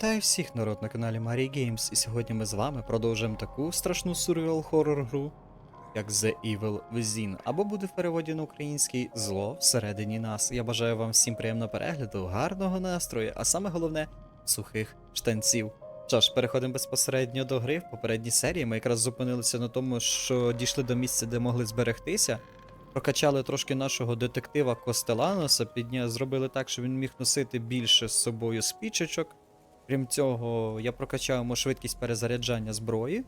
Вітаю всіх народ на каналі Mario Games, і сьогодні ми з вами продовжуємо таку страшну survival хоррор гру, як The Evil Within, або буде в переводі на український зло всередині нас. Я бажаю вам всім приємного перегляду, гарного настрою, а саме головне сухих штанців. Що ж, переходимо безпосередньо до гри. В попередній серії ми якраз зупинилися на тому, що дійшли до місця, де могли зберегтися. Прокачали трошки нашого детектива Костеланоса, підня... зробили так, що він міг носити більше з собою спічечок. Крім цього, я прокачав йому швидкість перезаряджання зброї.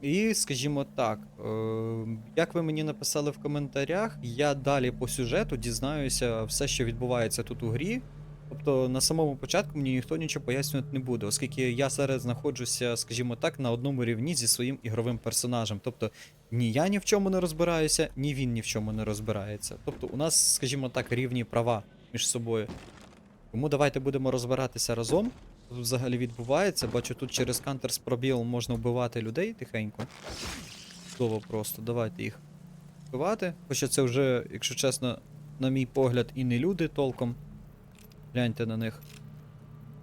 І, скажімо так, е, як ви мені написали в коментарях, я далі по сюжету дізнаюся все, що відбувається тут у грі. Тобто на самому початку мені ніхто нічого пояснювати не буде, оскільки я зараз знаходжуся, скажімо так, на одному рівні зі своїм ігровим персонажем. Тобто ні я ні в чому не розбираюся, ні він ні в чому не розбирається. Тобто у нас, скажімо так, рівні права між собою. Тому давайте будемо розбиратися разом. Взагалі відбувається. Бачу, тут через кантер з пробіл можна вбивати людей тихенько. Чудово просто, давайте їх вбивати. Хоча це вже, якщо чесно, на мій погляд, і не люди толком. Гляньте на них.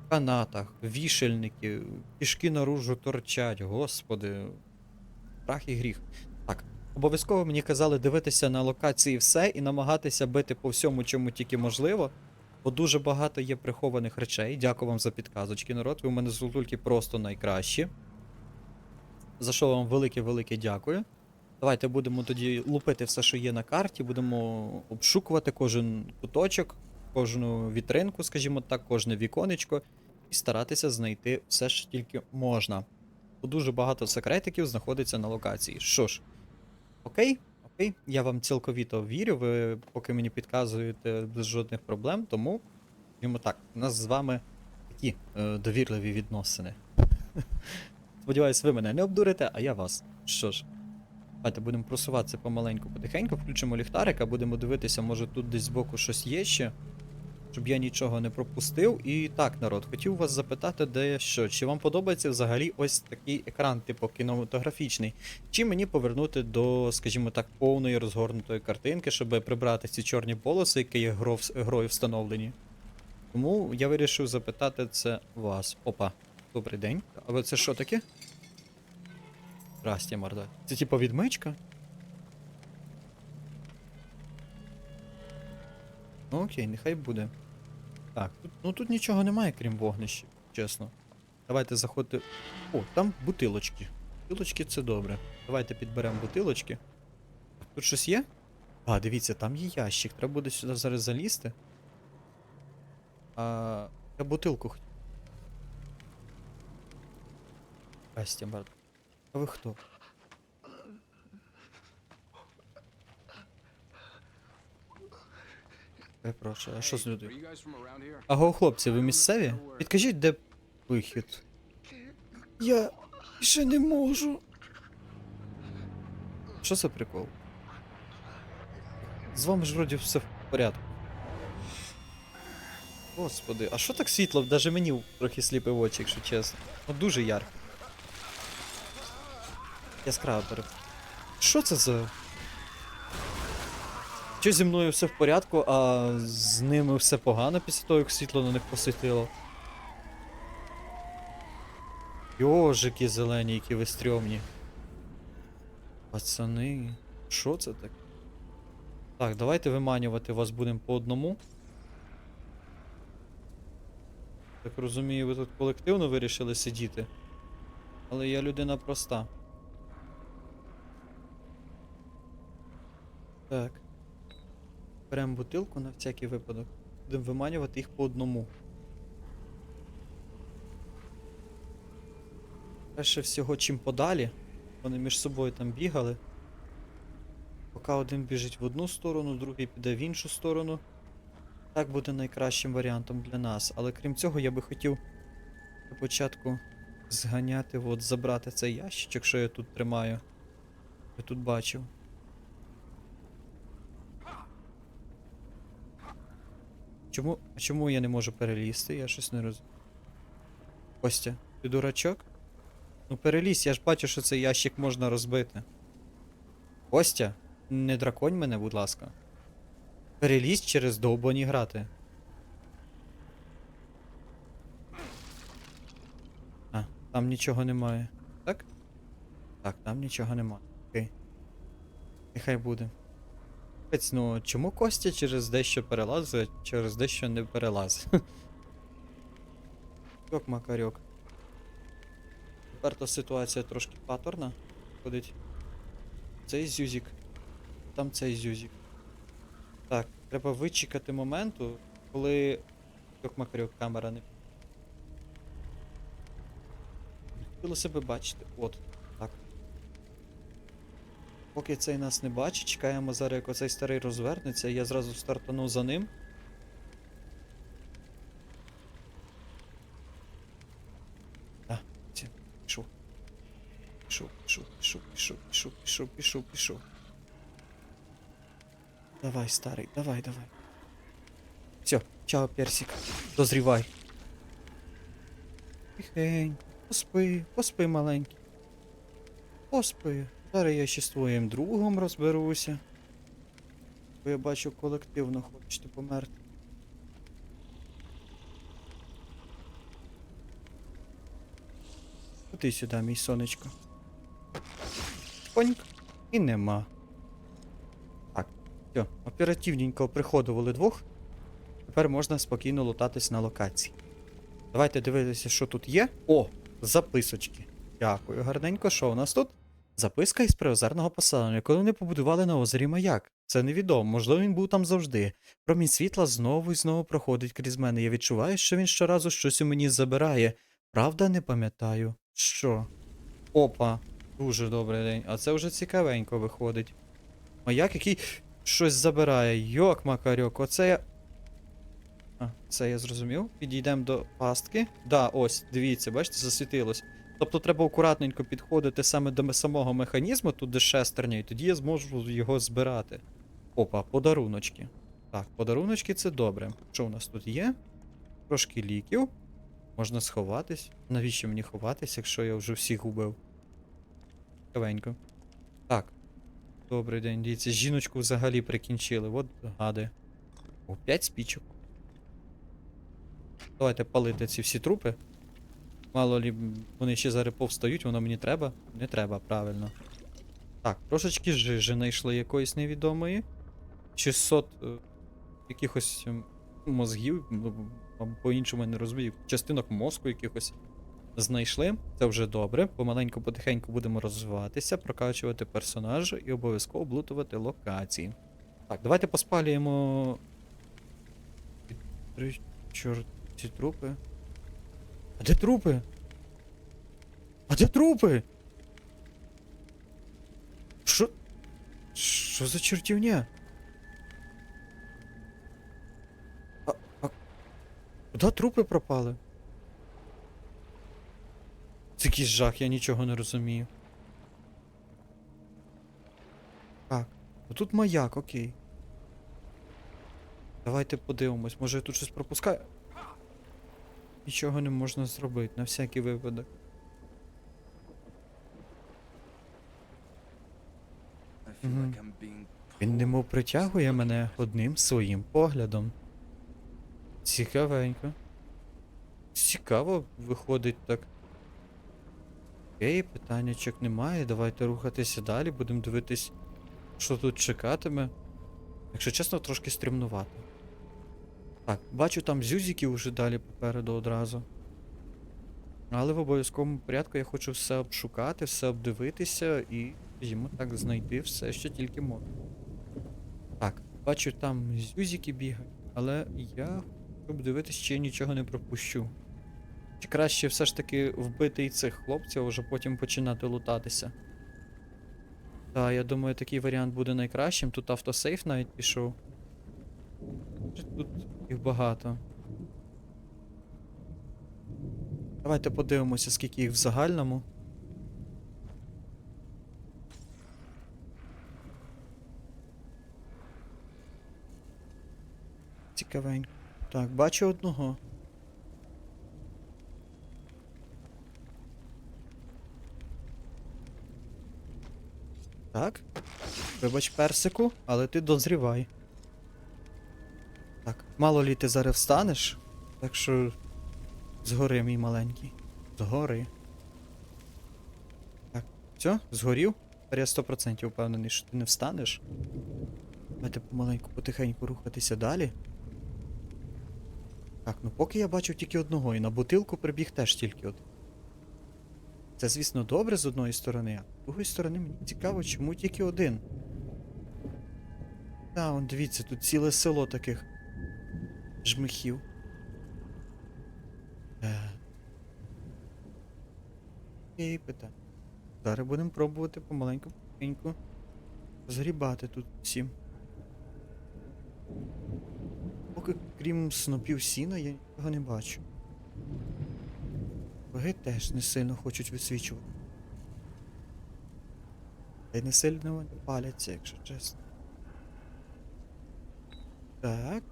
В канатах, вішельники, кішки наружу торчать, господи. Прах і гріх. Так, обов'язково мені казали дивитися на локації все і намагатися бити по всьому, чому тільки можливо. Бо дуже багато є прихованих речей. Дякую вам за підказочки, народ. Ви у мене з Лутульки просто найкращі. За що вам велике-велике дякую. Давайте будемо тоді лупити все, що є на карті, будемо обшукувати кожен куточок, кожну вітринку, скажімо так, кожне віконечко, і старатися знайти все, що тільки можна. Бо дуже багато секретиків знаходиться на локації. Що ж, окей, окей, я вам цілковіто вірю, ви поки мені підказуєте без жодних проблем, тому, йому так, у нас з вами такі е, довірливі відносини. Сподіваюсь, ви мене не обдурите, а я вас. Що ж, давайте будемо просуватися помаленьку, потихеньку, включимо ліхтарик, будемо дивитися, може тут десь збоку щось є ще, щоб я нічого не пропустив. І так, народ, хотів вас запитати, де що, чи вам подобається взагалі ось такий екран, типу кінематографічний, чи мені повернути до, скажімо так, повної розгорнутої картинки, щоб прибрати ці чорні полоси, які є грою встановлені. Тому я вирішив запитати це вас. Опа, добрий день. А це що таке? Здрасте, морда. Це типа відмичка? Ну окей, нехай буде. Так, тут, ну тут нічого немає, крім вогнища, чесно. Давайте заходити. О, там бутилочки. Бутилочки це добре. Давайте підберемо бутилочки. Тут щось є? А, дивіться, там є ящик. Треба буде сюди зараз залізти. А. Я бутилку хотів. Здрасте, Март. А ви хто? Перепрошую, а що з людьми? Аго, хлопці, ви місцеві? Підкажіть, де вихід? Я ще не можу. Що за прикол? З вами ж вроді все в порядку. Господи, а що так світло? Даже мені трохи сліпить в очі, якщо чесно. Ну дуже ярко. Яскраво переп... Що це за. Що зі мною все в порядку, а з ними все погано після того, як світло на них посвітило. Йожики зелені, які ви стрьомні. Пацани, що це таке? Так, давайте виманювати вас будемо по одному. Так розумію, ви тут колективно вирішили сидіти. Але я людина проста. Так. Беремо бутилку на всякий випадок. Будемо виманювати їх по одному. Перше всього, чим подалі. Вони між собою там бігали. Поки один біжить в одну сторону, другий піде в іншу сторону. Так буде найкращим варіантом для нас. Але крім цього, я би хотів для початку зганяти, от, забрати цей ящичок, що я тут тримаю. Я тут бачив. Чому, чому я не можу перелізти? Я щось не розумію. Костя, ти дурачок? Ну перелізь, я ж бачу, що цей ящик можна розбити. Костя, не драконь мене, будь ласка. Перелізь через довбані грати. А, Там нічого немає. Так? Так, там нічого немає. Окей. Нехай буде. Капець, ну чому Костя через дещо перелазить, через дещо не перелазить? Йок макарьок. Тепер то ситуація трошки паторна. Ходить. Цей зюзік. Там цей зюзік. Так, треба вичекати моменту, коли Йок макарьок камера не. Хотілося би бачити. От. Поки цей нас не бачить, чекаємо зараз, як оцей старий розвернеться, я зразу стартану за ним. А, ці, пішов. Пішов, пішов, пішов, пішов, пішов, пішов, пішов, пішов. Давай, старий, давай, давай. Все, чао, персик. Дозрівай. Тихенько, поспи, поспи маленький. Поспи. Зараз я ще з твоїм другом розберуся. Бо я бачу колективно хочете померти. Ходи сюди, мій сонечко. Поньк. І нема. Так, все, оперативненько приходували двох. Тепер можна спокійно лутатись на локації. Давайте дивитися, що тут є. О, записочки. Дякую, гарненько. Що у нас тут? Записка із приозерного поселення, коли вони побудували на озері маяк. Це невідомо, можливо, він був там завжди. Промінь світла знову і знову проходить крізь мене. Я відчуваю, що він щоразу щось у мені забирає. Правда, не пам'ятаю. Що? Опа, дуже добрий день. А це вже цікавенько виходить. Маяк, який щось забирає. Йок, макарьок, оце я. А, це я зрозумів. Підійдемо до пастки. Да, ось, дивіться, бачите, засвітилось. Тобто треба акуратненько підходити саме до самого механізму, тут де шестерня, і тоді я зможу його збирати. Опа, подаруночки. Так, подаруночки це добре. Що у нас тут є? Трошки ліків. Можна сховатись. Навіщо мені ховатись, якщо я вже всіх убив? Цікавенько. Так. Добрий день, дивіться, жіночку взагалі прикінчили. От гади. О, 5 спічок. Давайте палити ці всі трупи. Мало лі вони ще зараз повстають, воно мені треба? Не треба, правильно. Так, трошечки жижи знайшли якоїсь невідомої. 600 е, якихось мозгів, ну, по-іншому я не розумію, частинок мозку якихось знайшли. Це вже добре. Помаленьку, потихеньку будемо розвиватися, прокачувати персонажа і обов'язково облутувати локації. Так, давайте поспалюємо. Три, чорт, ці трупи. А де трупи? А де трупи? Що? Що за чертівня? А, а... Куди трупи пропали? Це якийсь жах, я нічого не розумію. Так, тут маяк, окей. Давайте подивимось, може я тут щось пропускаю. Нічого не можна зробити, на всякий випадок. Він немов притягує мене одним своїм поглядом. Цікавенько. Цікаво виходить так. Окей, питаннячок немає. Давайте рухатися далі, будемо дивитись, що тут чекатиме. Якщо чесно, трошки стрімнувато. Так, бачу там зюзиків уже далі попереду одразу. Але в обов'язковому порядку я хочу все обшукати, все обдивитися і, скажімо так, знайти все, що тільки можна. Так, бачу там зюзики бігають, але я хочу дивитися, чи я нічого не пропущу. Чи краще все ж таки вбити і цих хлопців, а вже потім починати лутатися. Так, я думаю, такий варіант буде найкращим. Тут автосейф навіть пішов. Тут їх багато. Давайте подивимося, скільки їх в загальному. Цікавенько. Так, бачу одного. Так. Вибач персику, але ти дозрівай. Так, мало лі ти зараз встанеш, так що. Згори, мій маленький. Згори. Все, згорів? Тепер я 100% впевнений, що ти не встанеш. Давайте помаленьку, потихеньку рухатися далі. Так, ну поки я бачив тільки одного, і на бутилку прибіг теж тільки один. Це, звісно, добре з одної сторони, а з другої сторони мені цікаво, чому тільки один. Та, он дивіться, тут ціле село таких жмихів. Окей, питання. Зараз будемо пробувати помаленьку потихеньку згрібати тут всім. Поки крім снопів сіна, я нічого не бачу. Боги теж не сильно хочуть висвічувати. Та й не сильно вони паляться, якщо чесно. Так.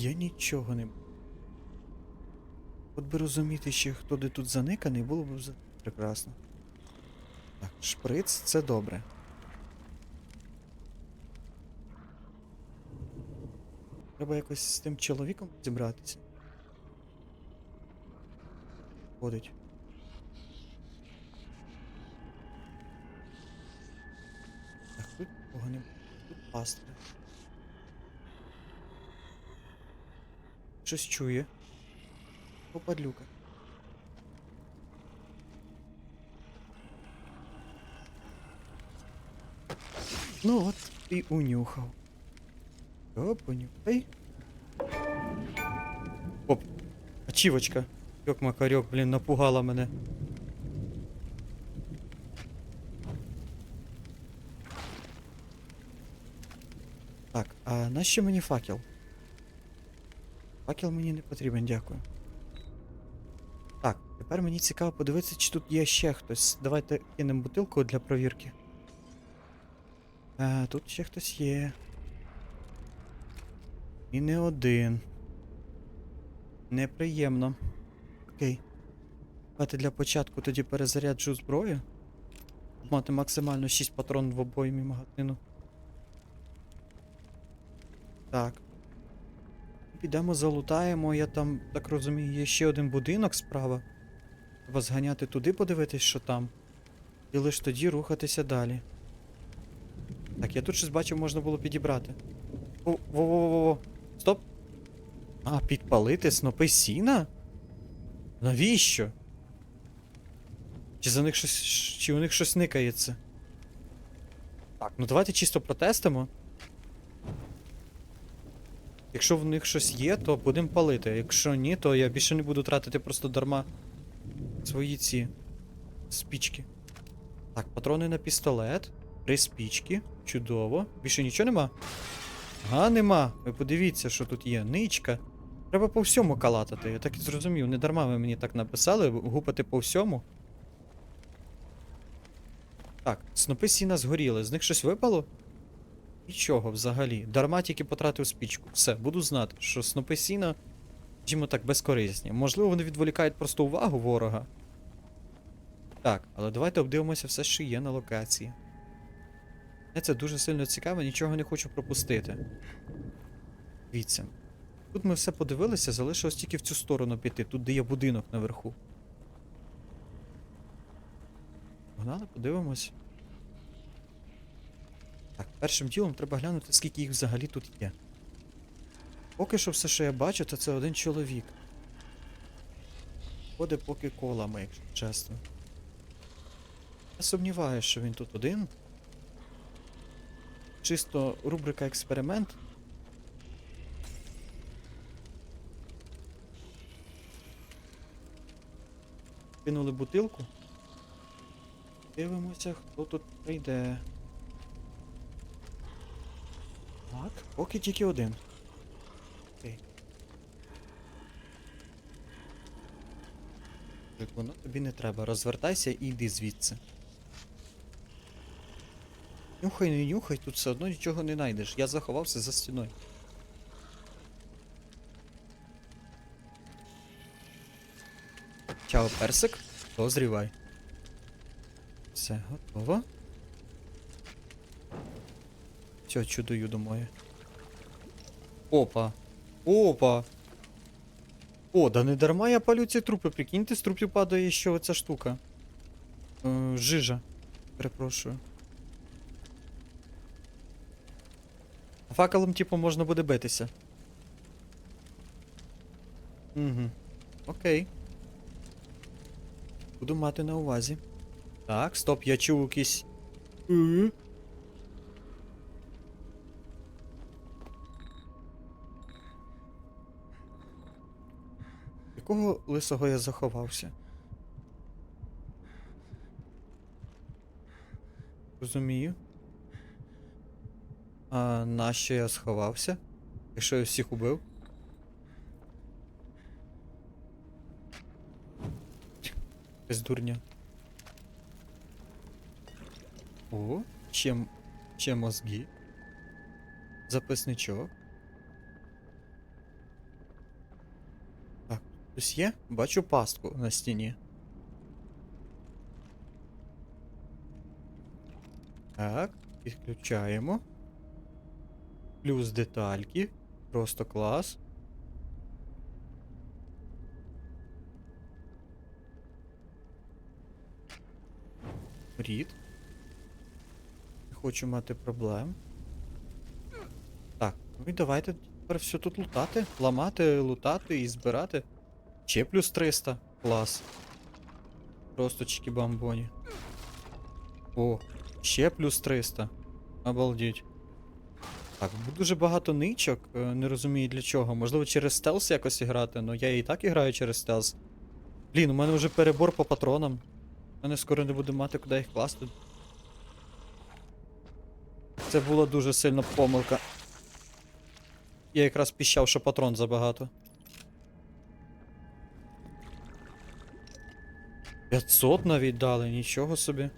Я нічого не. От би розуміти ще, хто де тут заниканий, було б взагалі прекрасно. Так, шприц це добре. Треба якось з тим чоловіком зібратися. Ходить. Так, тут кого тут пастка. Щось чує. Попадлюка. Ну от і унюхав. О, понюхай. Оп. Ачівочка. Йок макарьок, блін, напугала мене. Так, а нащо мені факел? Факел мені не потрібен, дякую. Так, тепер мені цікаво подивитися, чи тут є ще хтось. Давайте кинемо бутилку для провірки. А, тут ще хтось є. І не один. Неприємно. Окей. Давайте для початку тоді перезаряджу зброю. Мати максимально 6 патрон в обоймі магазину. Так. Підемо залутаємо, я там, так розумію, є ще один будинок справа. Треба зганяти туди, подивитись, що там. І лише тоді рухатися далі. Так, я тут щось бачив, можна було підібрати. О, во-во-во-во. Стоп. А, підпалити снопи сіна? Навіщо? Чи за них щось. Чи у них щось никається? Так, ну давайте чисто протестимо. Якщо в них щось є, то будемо палити. Якщо ні, то я більше не буду тратити просто дарма свої ці спічки. Так, патрони на пістолет. Три спічки. Чудово. Більше нічого нема? Ага, нема. Ви подивіться, що тут є. Ничка. Треба по всьому калатати. Я так і зрозумів. Не дарма ви мені так написали, гупати по всьому. Так, снопи сіна згоріли. З них щось випало? Нічого взагалі. Дарма тільки потратив спічку. Все, буду знати, що снопи сіна, скажімо так, безкорисні. Можливо, вони відволікають просто увагу ворога. Так, але давайте обдивимося все, що є на локації. Мене це дуже сильно цікаво, нічого не хочу пропустити. Дивіться. Тут ми все подивилися, залишилось тільки в цю сторону піти, тут де є будинок наверху. Погнали, подивимось. Так, першим ділом треба глянути, скільки їх взагалі тут є. Поки що все, що я бачу, то це один чоловік. Ходить поки колами, якщо чесно. Я сумніваюся, що він тут один. Чисто рубрика експеримент. Кинули бутилку. Дивимося, хто тут прийде. Так, поки тільки один. Так, воно тобі не треба. Розвертайся і йди звідси. Нюхай, не нюхай, тут все одно нічого не знайдеш. Я заховався за стіною. Чао, персик. Дозрівай. Все, готово. Все, чудою домоє. Опа. Опа. О, да не дарма я палю ці трупи, прикиньте, з трупів падає ще оця штука. Е, жижа. Перепрошую. Факелом, типу, можна буде битися. Угу. Окей. Буду мати на увазі. Так, стоп, я чув якийсь. Якого лисого я заховався? Розумію. А нащо я сховався? Якщо я всіх убив? Без дурня. О, ще, ще мозги. Записничок. Так, хтось є? Бачу пастку на стіні. Так, підключаємо. Плюс детальки. Просто клас. Рід. Не хочу мати проблем. Так, ну і давайте тепер все тут лутати. Ламати, лутати і збирати. Ще плюс 300. Клас. Просто чики-бамбоні. О, ще плюс 300. Обалдіть. Так, дуже багато ничок. е, Не розумію для чого. Можливо, через стелс якось грати, але я і так граю через стелс. Блін, у мене вже перебор по патронам. У мене скоро не буде мати куди їх класти. Це була дуже сильна помилка. Я якраз піщав, що патрон забагато. 500 навіть дали, нічого собі.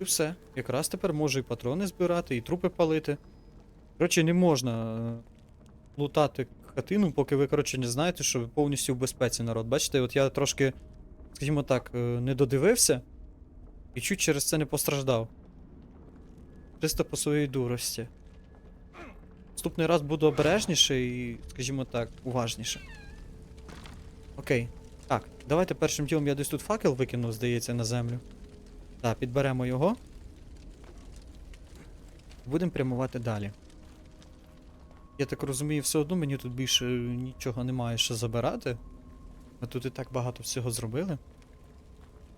І все. Якраз тепер можу і патрони збирати, і трупи палити. Коротше, не можна е, лутати хатину, поки ви, коротше, не знаєте, що ви повністю в безпеці народ. Бачите, от я трошки, скажімо так, е, не додивився і чуть через це не постраждав. Чисто по своїй дурості. Наступний раз буду обережніше і, скажімо так, уважніше. Окей. Так, давайте першим ділом я десь тут факел викинув, здається, на землю. Так, підберемо його. Будемо прямувати далі. Я так розумію, все одно мені тут більше нічого немає що забирати. Ми тут і так багато всього зробили.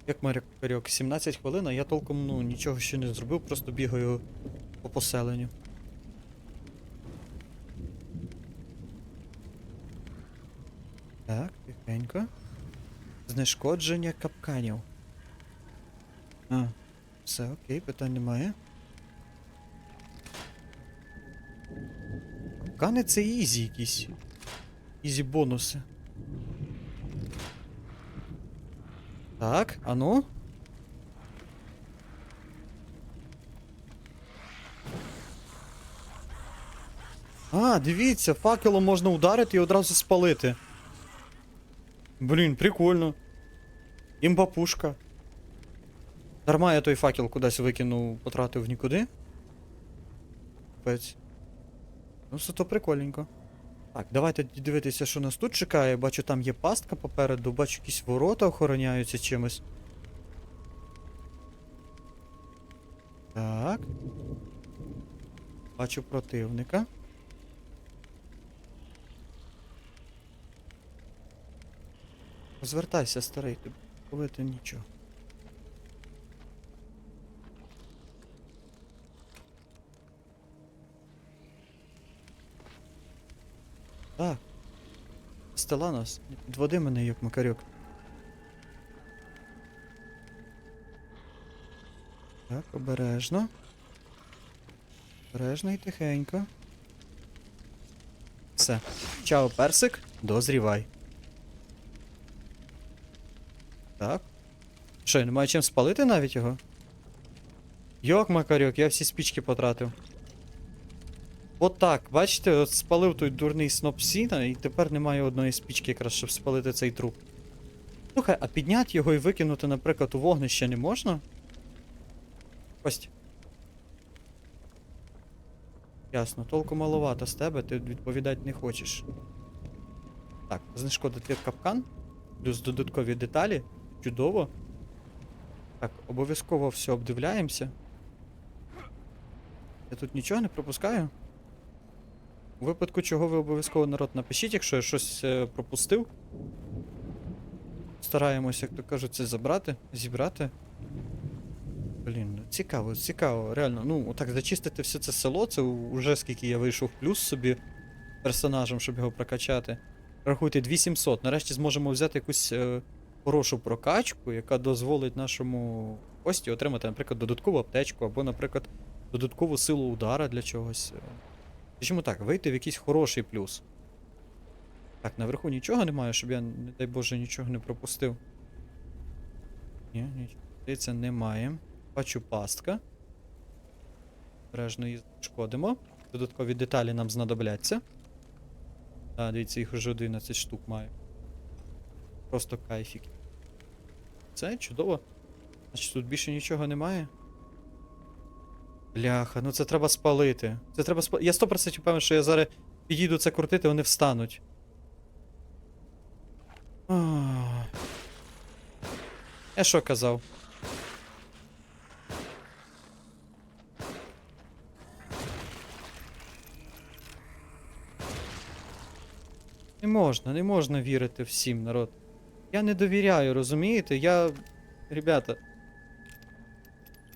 Як Марік, 17 хвилин, а я толком ну, нічого ще не зробив, просто бігаю по поселенню. Так, тихенько. Знешкодження капканів. А, все окей, питань немає. Капкани це ізі якісь. Ізі бонуси. Так, а ну. А, дивіться, факелом можна ударити і одразу спалити. Блін, прикольно. Імба пушка. Дарма я той факел кудись викинув, потратив нікуди. Капець. Ну, все то прикольненько. Так, давайте дивитися, що нас тут чекає. Бачу, там є пастка попереду, бачу, якісь ворота охороняються чимось. Так. Бачу противника. Розвертайся, старий, ти робити нічого. Так. Стеланос, підводи мене, як макарьок. Так, обережно. Обережно і тихенько. Все. Чао, персик, дозрівай. Так. Що, я не чим спалити навіть його? Йок, макарьок, я всі спічки потратив. От так, бачите, от спалив той дурний сноп сіна, і тепер немає одної спічки, якраз, щоб спалити цей труп. Слухай, а підняти його і викинути, наприклад, у вогнище не можна? Кость. Ясно, толку маловато з тебе, ти відповідати не хочеш. Так, знешкодити капкан, плюс додаткові деталі. Чудово. Так, обов'язково все обдивляємося. Я тут нічого не пропускаю. У випадку чого ви обов'язково народ напишіть, якщо я щось е, пропустив. Стараємось, як то кажуть, це забрати, зібрати. Блін, ну, цікаво, цікаво, реально. Ну, отак зачистити все це село, це вже скільки я вийшов плюс собі персонажем, щоб його прокачати. Рахуйте, 2700. Нарешті зможемо взяти якусь е, хорошу прокачку, яка дозволить нашому гості отримати, наприклад, додаткову аптечку, або, наприклад, додаткову силу удара для чогось. Скажімо так, вийти в якийсь хороший плюс. Так, наверху нічого немає, щоб я, не дай Боже, нічого не пропустив. Ні, нічого. Здається, немає. Бачу пастка. Бережно її шкодимо. Додаткові деталі нам знадобляться. Так, дивіться, їх вже 11 штук маю. Просто кайфік. Це чудово. Значить, тут більше нічого немає. Бляха, ну це треба спалити. Це треба спалити. Я 100% певен, що я зараз підійду це крутити, вони встануть. Ах. Я що казав? Не можна, не можна вірити всім, народ. Я не довіряю, розумієте? Я. Ребята.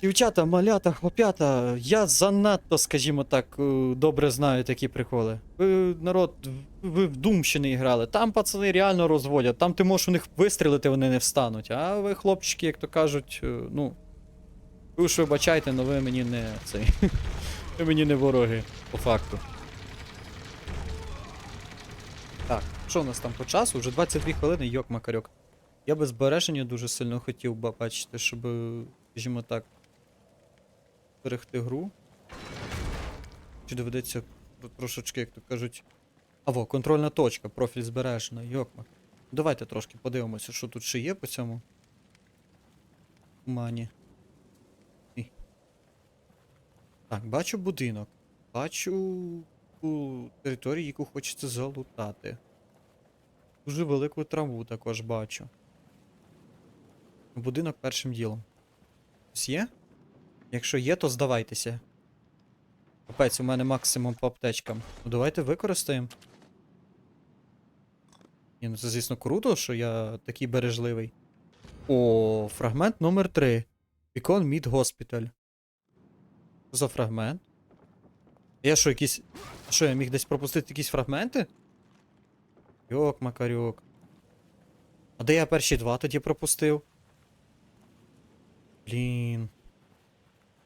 Дівчата, малята, хлопята, я занадто, скажімо так, е, добре знаю такі приколи. Ви, народ, ви в Думщини грали. Там пацани реально розводять. Там ти можеш у них вистрілити, вони не встануть. А ви, хлопчики, як то кажуть, е, ну. Ви ж вибачайте, але ви мені не цей. Ви мені не вороги, по факту. Так, що у нас там по часу? Вже 22 хвилини, йок макарьок. Я без збереження дуже сильно хотів би бачити, щоб, скажімо так, берегти гру. Чи доведеться трошечки, як то кажуть. Аво, контрольна точка, профіль збережено, йокмак. Давайте трошки подивимося, що тут ще є по цьому. Мані. Так, бачу будинок. Бачу у територію, яку хочеться залутати. Дуже велику траву також бачу. Будинок першим ділом. Ось є? Якщо є, то здавайтеся. Капець, у мене максимум по аптечкам. Ну давайте використаємо. Ні, ну це, звісно, круто, що я такий бережливий. О, фрагмент номер 3. Beacon Mid Hospital. Що за фрагмент? Я що, якісь. Що, я міг десь пропустити якісь фрагменти? Йок, макарьок. А де я перші два тоді пропустив? Блін.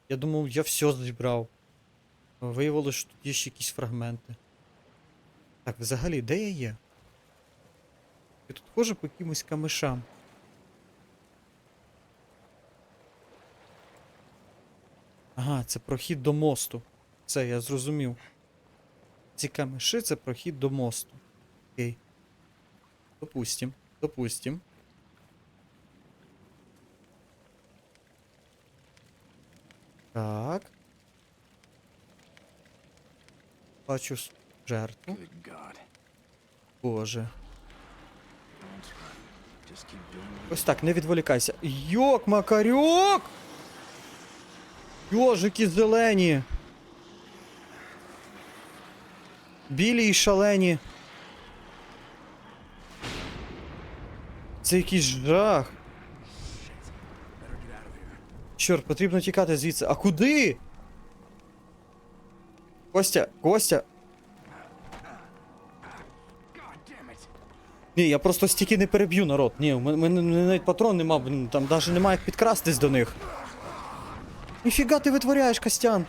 Я думав, я все зібрав. Виявилося, що тут є ще якісь фрагменти. Так, взагалі, де я є? Я тут ходжу по якимось камишам. Ага, це прохід до мосту. Це я зрозумів. Ці камиші це прохід до мосту. Окей. Допустим. Допустим. Так. Бачу жертву. Боже. Ось так, не відволікайся. Йок, макарьок! Йожики зелені. Білі і шалені. Це якийсь жах. Чорт, потрібно тікати звідси. А куди? Костя, Костя. Ні, я просто стільки не переб'ю народ. Ні, у мене, навіть патрон нема, там навіть немає як підкрастись до них. Ніфіга ти витворяєш, Костян.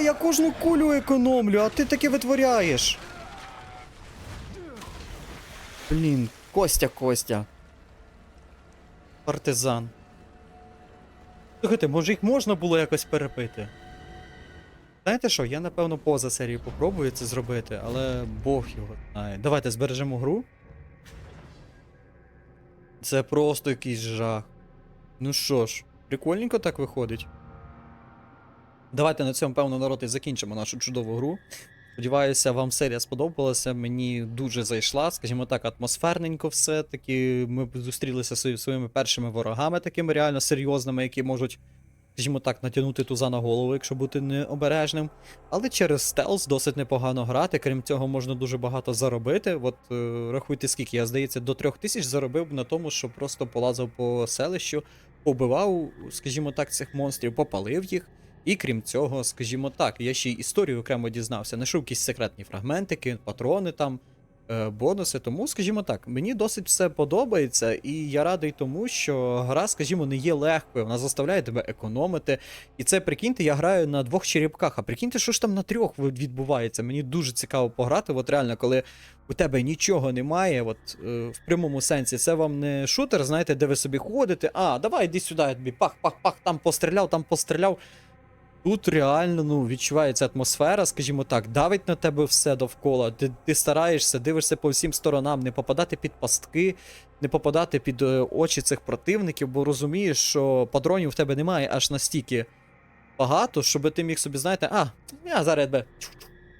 Я кожну кулю економлю, а ти таке витворяєш. Блін, Костя, Костя. Партизан. Слухайте, може їх можна було якось перепити? Знаєте що, я напевно поза серією попробую це зробити, але Бог його знає. Давайте збережемо гру. Це просто якийсь жах. Ну що ж, прикольненько так виходить. Давайте на цьому, певно, народ і закінчимо нашу чудову гру. Сподіваюся, вам серія сподобалася. Мені дуже зайшла, скажімо так, атмосферненько все. Таки ми зустрілися зі своїми першими ворогами, такими реально серйозними, які можуть, скажімо так, натягнути туза на голову, якщо бути необережним. Але через стелс досить непогано грати. Крім цього, можна дуже багато заробити. От е, рахуйте, скільки я здається, до трьох тисяч заробив на тому, що просто полазив по селищу, побивав, скажімо так, цих монстрів, попалив їх. І крім цього, скажімо так, я ще й історію окремо дізнався, знайшов якісь секретні фрагментики, патрони там, е, бонуси. Тому, скажімо так, мені досить все подобається, і я радий тому, що гра, скажімо, не є легкою, вона заставляє тебе економити. І це прикиньте, я граю на двох черепках. А прикиньте, що ж там на трьох відбувається. Мені дуже цікаво пограти. От реально, коли у тебе нічого немає, от е, в прямому сенсі, це вам не шутер, знаєте, де ви собі ходите. А, давай іди сюди, тобі пах, пах, пах, там постріляв, там постріляв. Тут реально ну, відчувається атмосфера, скажімо так, давить на тебе все довкола. Ти, ти стараєшся, дивишся по всім сторонам, не попадати під пастки, не попадати під е, очі цих противників, бо розумієш, що патронів в тебе немає аж настільки багато, щоб ти міг собі, знаєте, а, я зараз тебе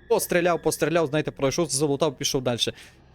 постріляв, постріляв, знаєте, пройшов, залутав, пішов далі.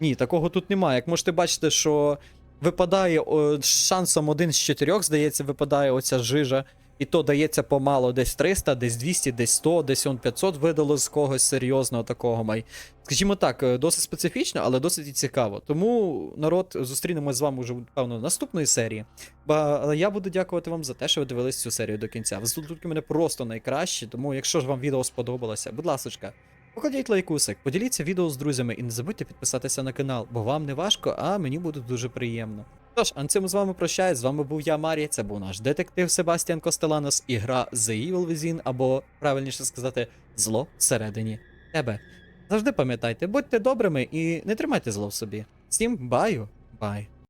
Ні, такого тут немає. Як можете бачити, що випадає о, шансом один з чотирьох, здається, випадає оця жижа. І то дається помало десь 300, десь 200, десь 100, десь он 500 видало з когось серйозного такого май. Скажімо так, е, досить специфічно, але досить і цікаво. Тому, народ, зустрінемось з вами вже, певно, в наступної серії. Ба, я буду дякувати вам за те, що ви дивились цю серію до кінця. Ви тут мене просто найкращі, тому якщо ж вам відео сподобалося, будь ласочка, покладіть лайкусик, поділіться відео з друзями і не забудьте підписатися на канал, бо вам не важко, а мені буде дуже приємно. Тож, а на цьому з вами прощаюсь. З вами був я, Марі. Це був наш детектив Себастьян Костеланос і гра The Evil Within, або правильніше сказати, зло всередині тебе. Завжди пам'ятайте, будьте добрими і не тримайте зло в собі. Всім баю, бай.